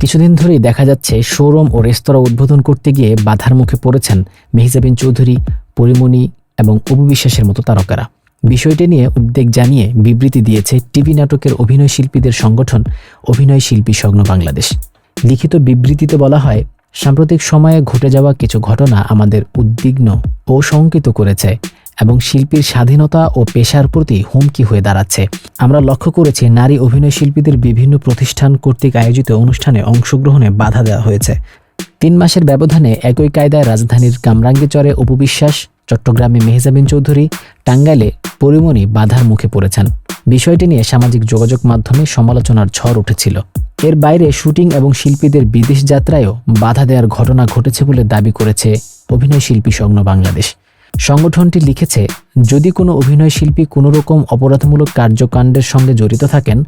কিছুদিন ধরেই দেখা যাচ্ছে শোরুম ও রেস্তোরাঁ উদ্বোধন করতে গিয়ে বাধার মুখে পড়েছেন মেহজাবিন চৌধুরী, পরিমণি এবং অপু বিশ্বাসের মতো তারকারা। বিষয়টি নিয়ে উদ্বেগ জানিয়ে বিবৃতি দিয়েছে টিভি নাটকের অভিনয় শিল্পীদের সংগঠন অভিনয় শিল্পী সংঘ বাংলাদেশ। লিখিত বিবৃতিতে বলা হয়, সাম্প্রতিক সময়ে ঘটে যাওয়া কিছু ঘটনা আমাদের উদ্বিগ্ন ও শঙ্কিত করেছে। এবং শিল্পীর স্বাধীনতা ও পেশার প্রতি হুমকি হয়ে দাঁড়াচ্ছে। আমরা লক্ষ্য করেছি নারী অভিনয় শিল্পীদের বিভিন্ন প্রতিষ্ঠান কর্তৃক আয়োজিত অনুষ্ঠানে অংশগ্রহণে বাধা দেওয়া হয়েছে। তিন মাসের ব্যবধানে একই কায়দায় রাজধানীর কামরাঙ্গীচরে উপবিশ্বাস চট্টগ্রামে মেহজাবিন চৌধুরী, টাঙ্গাইলে পরিমণি বাধার মুখে পড়েছেন। বিষয়টি নিয়ে সামাজিক যোগাযোগ মাধ্যমে সমালোচনার ঝড় উঠেছিল। এর বাইরে শুটিং এবং শিল্পীদের বিদেশ যাত্রায়ও বাধা দেওয়ার ঘটনা ঘটেছে বলে দাবি করেছে অভিনয় শিল্পী সংঘ বাংলাদেশ। সংগঠনটি লিখেছে, যদি কোনো অভিনয় শিল্পী কোনো রকম অপরাধমূলক কার্যকাণ্ডের সঙ্গে জড়িত থাকেন,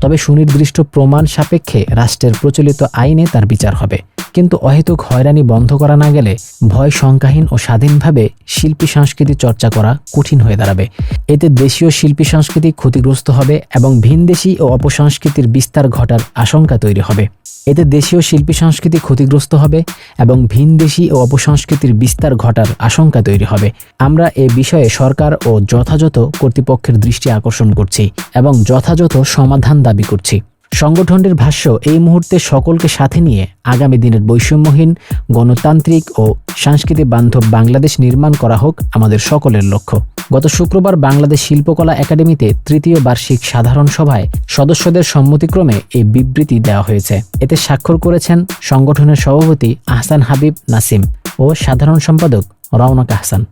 তবে সুনির্দিষ্ট প্রমাণ সাপেক্ষে রাষ্ট্রের প্রচলিত আইনে তার বিচার হবে। কিন্তু অহেতুক হয়রানি বন্ধ করা না গেলে ভয় শঙ্কাহীন ও স্বাধীনভাবে শিল্পী সংস্কৃতি চর্চা করা কঠিন হয়ে দাঁড়াবে। এতে দেশীয় শিল্পী সংস্কৃতি ক্ষতিগ্রস্ত হবে এবং ভিনদেশি ও অপসংস্কৃতির বিস্তার ঘটার আশঙ্কা তৈরি হবে। এতে দেশীয় শিল্পী সংস্কৃতি ক্ষতিগ্রস্ত হবে এবং ভিনদেশি ও অপসংস্কৃতির বিস্তার ঘটার আশঙ্কা তৈরি হবে। আমরা এ বিষয়ে সরকার ও যথাযথ কর্তৃপক্ষের দৃষ্টি আকর্ষণ করছি এবং যথাযথ সমাধান দাবি করছি। সংগঠনটির ভাষ্য, এই মুহূর্তে সকলকে সাথে নিয়ে আগামী দিনের বৈষম্যহীন, গণতান্ত্রিক ও সাংস্কৃতিক বান্ধব বাংলাদেশ নির্মাণ করা হোক আমাদের সকলের লক্ষ্য। গত শুক্রবার বাংলাদেশ শিল্পকলা একাডেমিতে তৃতীয় বার্ষিক সাধারণ সভায় সদস্যদের সম্মতিক্রমে এই বিবৃতি দেওয়া হয়েছে। এতে স্বাক্ষর করেছেন সংগঠনের সভাপতি আহসান হাবিব নাসিম ও সাধারণ সম্পাদক রওনক আহসান।